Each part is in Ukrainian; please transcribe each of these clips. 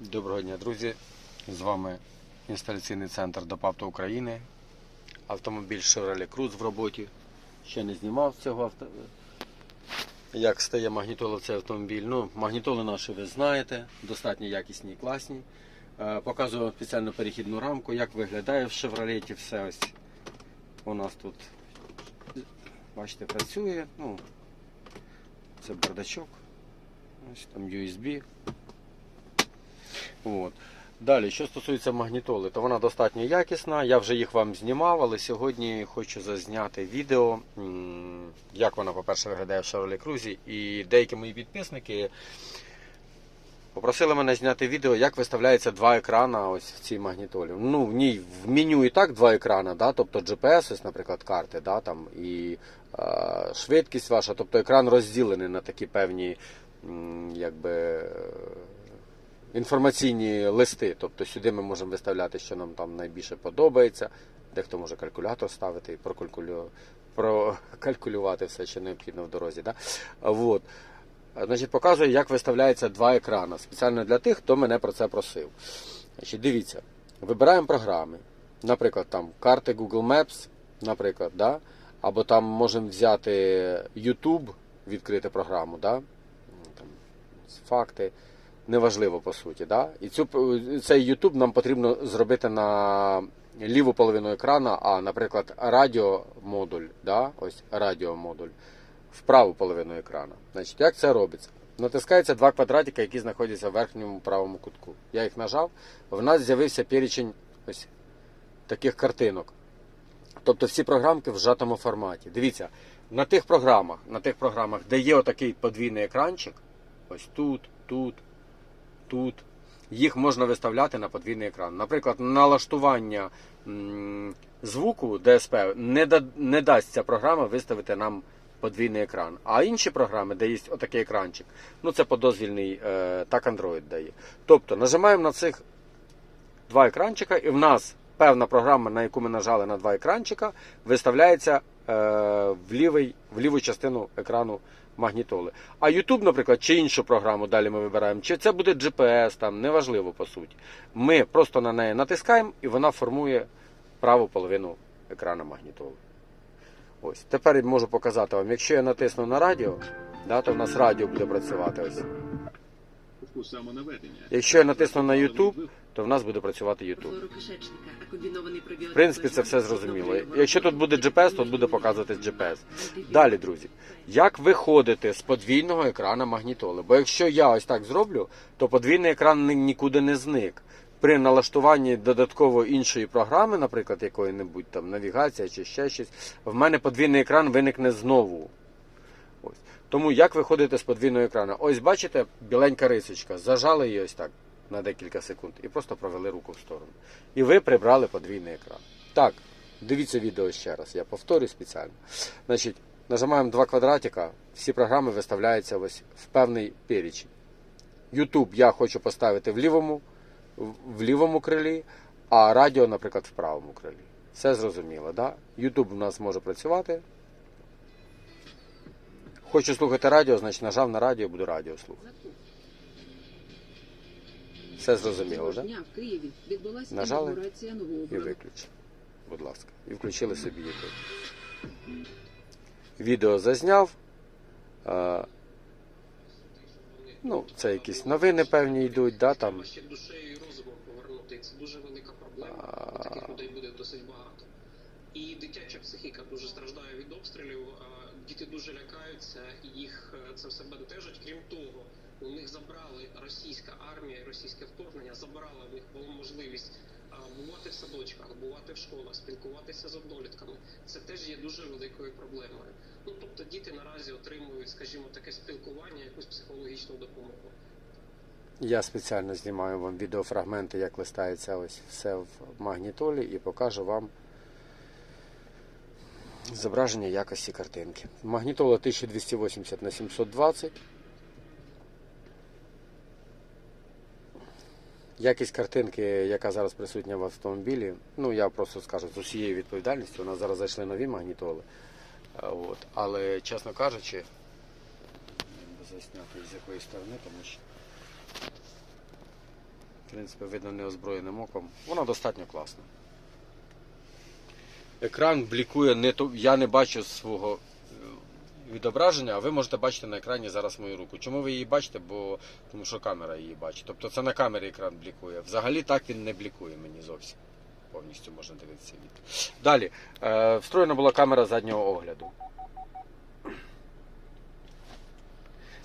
Доброго дня, друзі! З вами інсталяційний центр ДОПАВТО України. Автомобіль Chevrolet Cruze в роботі. Ще не знімав цього авто. Як стає магнітола цей автомобіль. Ну, магнітоли наші ви знаєте, достатньо якісні і класні. Е, Показую вам спеціальну перехідну рамку, як виглядає в Chevrolet все ось. У нас тут, бачите, працює. Ну, це бардачок. Ось там USB. От. Далі, що стосується магнітоли, то вона достатньо якісна. Я вже їх вам знімав, але сьогодні хочу зазняти відео, як вона, по-перше, виглядає в Chevrolet Cruze. І деякі мої підписники попросили мене зняти відео, як виставляється два екрана ось в цій магнітолі. Ну, в ній в меню і так два екрана, да? тобто GPS, ось, наприклад, карти, да? там, і е, швидкість ваша, тобто екран розділений на такі певні якби. Інформаційні листи. Тобто сюди ми можемо виставляти, що нам там найбільше подобається. Дехто може калькулятор ставити і прокалькулювати все, що необхідно в дорозі. Да? Вот. Значить, показую, як виставляється два екрани. Спеціально для тих, хто мене про це просив. Значить, дивіться, вибираємо програми. Наприклад, там карти Google Maps, наприклад, да? або там можемо взяти YouTube, відкрити програму, да? там, факти неважливо по суті. Да? І цю, цей YouTube нам потрібно зробити на ліву половину екрана, а, наприклад, радіомодуль, да? ось радіомодуль, в праву половину екрана. Значить, як це робиться? Натискається два квадратика, які знаходяться в верхньому правому кутку. Я їх нажав, в нас з'явився перечень ось таких картинок. Тобто всі програмки в сжатому форматі. Дивіться, на тих програмах, на тих програмах, де є отакий подвійний екранчик, ось тут, тут, тут. Їх можна виставляти на подвійний екран. Наприклад, налаштування звуку DSP не, да, не дасть ця програма виставити нам подвійний екран. А інші програми, де є отакий екранчик, ну це подозвільний, е, так Android дає. Тобто нажимаємо на цих два екранчика, і в нас певна програма, на яку ми нажали на два екранчика, виставляється в, лівий, в ліву частину екрану магнітоли. А YouTube, наприклад, чи іншу програму далі ми вибираємо, чи це буде GPS, там, неважливо по суті. Ми просто на неї натискаємо і вона формує праву половину екрана магнітоли. Ось. Тепер я можу показати вам, якщо я натисну на радіо, да, то в нас радіо буде працювати. Ось. Самонаведення. Якщо я натисну на YouTube, то в нас буде працювати YouTube. В принципі, це все зрозуміло. Якщо тут буде GPS, то буде показуватись GPS. Далі, друзі, як виходити з подвійного екрана магнітоли? Бо якщо я ось так зроблю, то подвійний екран нікуди не зник. При налаштуванні додатково іншої програми, наприклад, якої-небудь там навігація чи ще щось, в мене подвійний екран виникне знову. Тому як виходити з подвійного екрану? Ось бачите, біленька рисочка, зажали її ось так на декілька секунд і просто провели руку в сторону. І ви прибрали подвійний екран. Так, дивіться відео ще раз, я повторюю спеціально. Значить, нажимаємо два квадратика, всі програми виставляються ось в певний перечень. YouTube я хочу поставити в лівому, в лівому крилі, а радіо, наприклад, в правому крилі. Все зрозуміло, да? YouTube у нас може працювати. Хочу слухати радіо, значить нажав на радіо, буду радіо слухати. Все зрозуміло, так? дня в Києві відбулася Нажали інаугурація І виключили. Будь ласка. І включили собі YouTube. Відео зазняв. Е, ну, це якісь новини певні йдуть, да, там. Ще душею і розумом повернути. Це дуже велика проблема. Таких людей буде досить багато. І дитяча психіка дуже страждає від обстрілів. Діти дуже лякаються, їх е, це все бентежить. Крім того, у них забрали російська армія, російське вторгнення забрала в них можливість бувати в садочках, бувати в школах, спілкуватися з однолітками. Це теж є дуже великою проблемою. Ну тобто діти наразі отримують, скажімо, таке спілкування, якусь психологічну допомогу. Я спеціально знімаю вам відеофрагменти, як листається ось все в магнітолі, і покажу вам зображення якості картинки. Магнітола 1280 на 720. Якість картинки, яка зараз присутня в автомобілі, ну я просто скажу з усією відповідальністю, у нас зараз зайшли нові магнітоли. От. Але, чесно кажучи, засняти з якої сторони, тому що принципі, видно неозброєним оком. Вона достатньо класна. Екран блікує не то. Я не бачу свого е, відображення, а ви можете бачити на екрані зараз мою руку. Чому ви її бачите? Бо тому що камера її бачить. Тобто це на камері екран блікує. Взагалі так він не блікує мені зовсім. Повністю можна дивитися від. Далі. Е, встроєна була камера заднього огляду.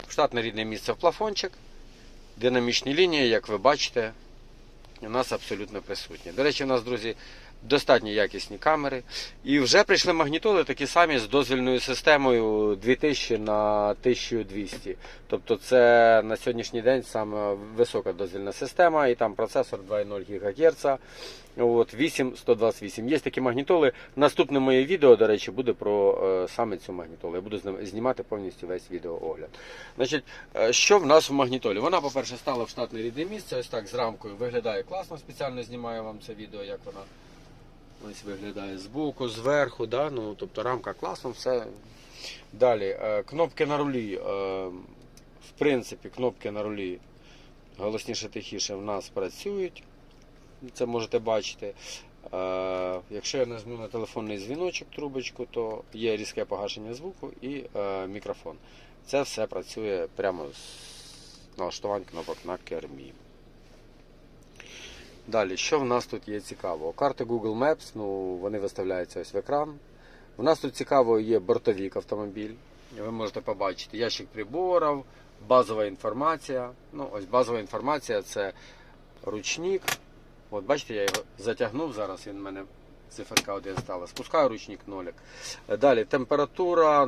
Штатне рідне місце в плафончик. Динамічні лінії, як ви бачите, у нас абсолютно присутні. До речі, у нас, друзі, достатньо якісні камери. І вже прийшли магнітоли такі самі з дозвільною системою 2000 на 1200. Тобто це на сьогоднішній день саме висока дозвільна система, і там процесор 2,0 ГГц. От, 8 128. Є такі магнітоли. Наступне моє відео, до речі, буде про е, саме цю магнітолу. Я буду знімати повністю весь відеоогляд. Значить, е, що в нас в магнітолі? Вона, по-перше, стала в штатне рідне місце. Ось так з рамкою виглядає класно. Спеціально знімаю вам це відео, як вона ось виглядає збоку, зверху. Да? Ну, тобто рамка класно, все. Далі, е, кнопки на рулі. е, В принципі, кнопки на рулі голосніше тихіше в нас працюють. Це можете бачити. Е, Якщо я нажму на телефонний дзвіночок, трубочку, то є різке погашення звуку і мікрофон. Це все працює прямо з налаштувань кнопок на кермі. Далі, що в нас тут є цікаво? Карти Google Maps, ну, вони виставляються ось в екран. У нас тут цікаво є бортовік автомобіль. Ви можете побачити ящик приборів, базова інформація. Ну, ось базова інформація це ручник. От бачите, я його затягнув зараз, він в мене циферка 1 стала. Спускаю ручник нолик. Далі температура,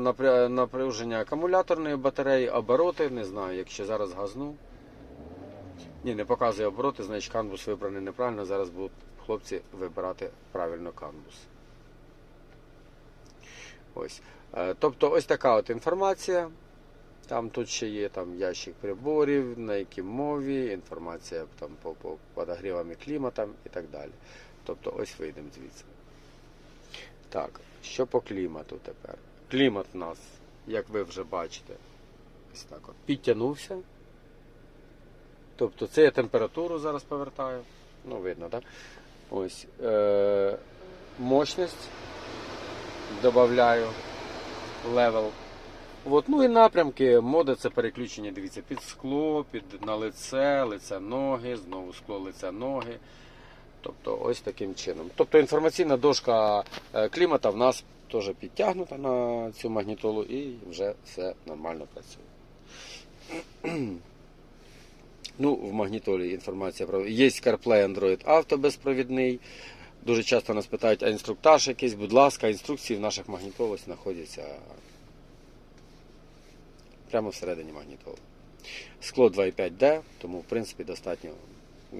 напруження акумуляторної батареї, обороти, не знаю, якщо зараз газну. Ні, не показує обороти, значить канбус вибраний неправильно. Зараз будуть хлопці вибирати правильно канбус. Ось. Е, Тобто ось така от інформація. Там тут ще є там ящик приборів, на якій мові, інформація там по, по подогрівам і кліматам і так далі. Тобто ось вийдемо звідси. Так, що по клімату тепер? Клімат у нас, як ви вже бачите, ось так от підтягнувся. Тобто це я температуру зараз повертаю. Ну, видно, так? Ось. Е- мощність додаю левел. От, ну і напрямки, мода це переключення, дивіться, під скло, під на лице, лице ноги, знову скло, лице ноги. Тобто ось таким чином. Тобто інформаційна дошка е, клімата в нас теж підтягнута на цю магнітолу і вже все нормально працює. Ну, в магнітолі інформація про. Є CarPlay Android Auto безпровідний. Дуже часто нас питають, а інструктаж якийсь, будь ласка, інструкції в наших магнітолах знаходяться прямо всередині магнітоли. Скло 2,5D, тому в принципі достатньо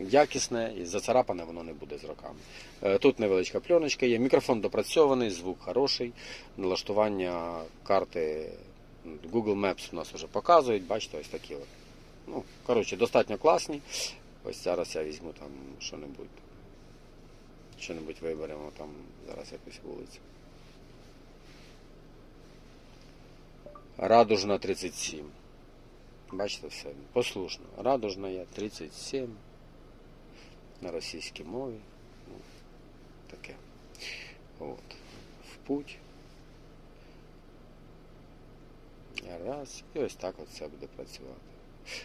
якісне і зацарапане воно не буде з роками. Е, Тут невеличка пленочка є, мікрофон допрацьований, звук хороший, налаштування карти Google Maps у нас вже показують, бачите, ось такі. Ну, коротше, достатньо класні. Ось зараз я візьму там що-небудь. Що-небудь виберемо там зараз якусь вулицю. Радужна 37. Бачите все. Послушно. Радужна є 37. На російській мові. Ну, таке. От. В путь. Раз. І ось так от все буде працювати.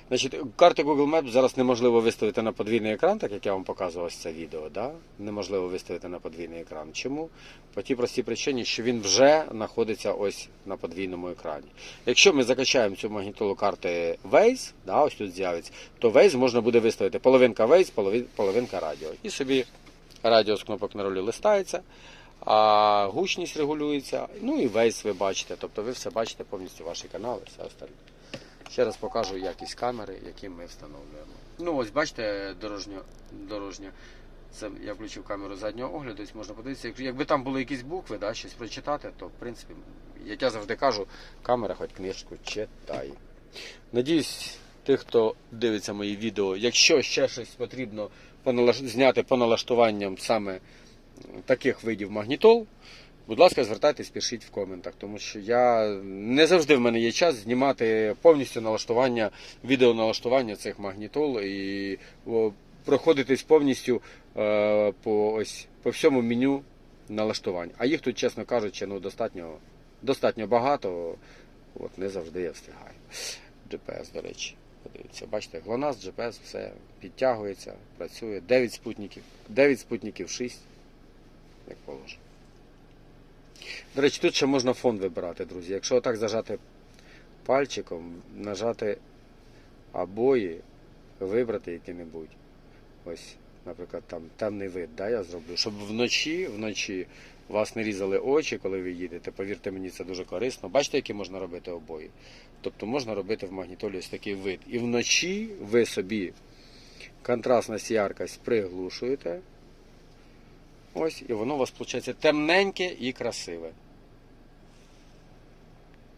Значить, карти Google Maps зараз неможливо виставити на подвійний екран, так як я вам показував це відео. Да? Неможливо виставити на подвійний екран. Чому? По тій простій причині, що він вже знаходиться ось на подвійному екрані. Якщо ми закачаємо цю магнітолу карти Waze, да, ось тут з'явиться, то Waze можна буде виставити половинка Waze, половинка радіо. І собі радіо з кнопок на рулі листається, а гучність регулюється. Ну і Waze ви бачите. Тобто ви все бачите повністю ваші канали, все остальне. Ще раз покажу якість камери, які ми встановлюємо. Ну ось бачите, дорожня, дорожня. Це я включив камеру заднього огляду, ось можна подивитися. Якби там були якісь букви, да, щось прочитати, то в принципі, як я завжди кажу, камера хоч книжку читає. Надіюсь, тих, хто дивиться мої відео, якщо ще щось потрібно по зняти по налаштуванням саме таких видів магнітол, Будь ласка, звертайтесь, пишіть в коментах, тому що я не завжди в мене є час знімати повністю налаштування, відеоналаштування цих магнітол. І проходитись повністю е, по ось по всьому меню налаштувань. А їх тут, чесно кажучи, ну достатньо, достатньо багато. От не завжди я встигаю. GPS, до речі. Подивіться, бачите, GLONASS, GPS, все підтягується, працює. 9 спутників, 9 спутників 6, як положено. До речі, тут ще можна фон вибирати, друзі. Якщо отак зажати пальчиком, нажати обої, вибрати які-небудь. Ось, наприклад, там темний вид, да, я зроблю. Щоб вночі, вночі вас не різали очі, коли ви їдете. Повірте мені, це дуже корисно. Бачите, які можна робити обої? Тобто можна робити в магнітолі ось такий вид. І вночі ви собі контрастність яркость приглушуєте. Ось, і воно у вас виходить темненьке і красиве.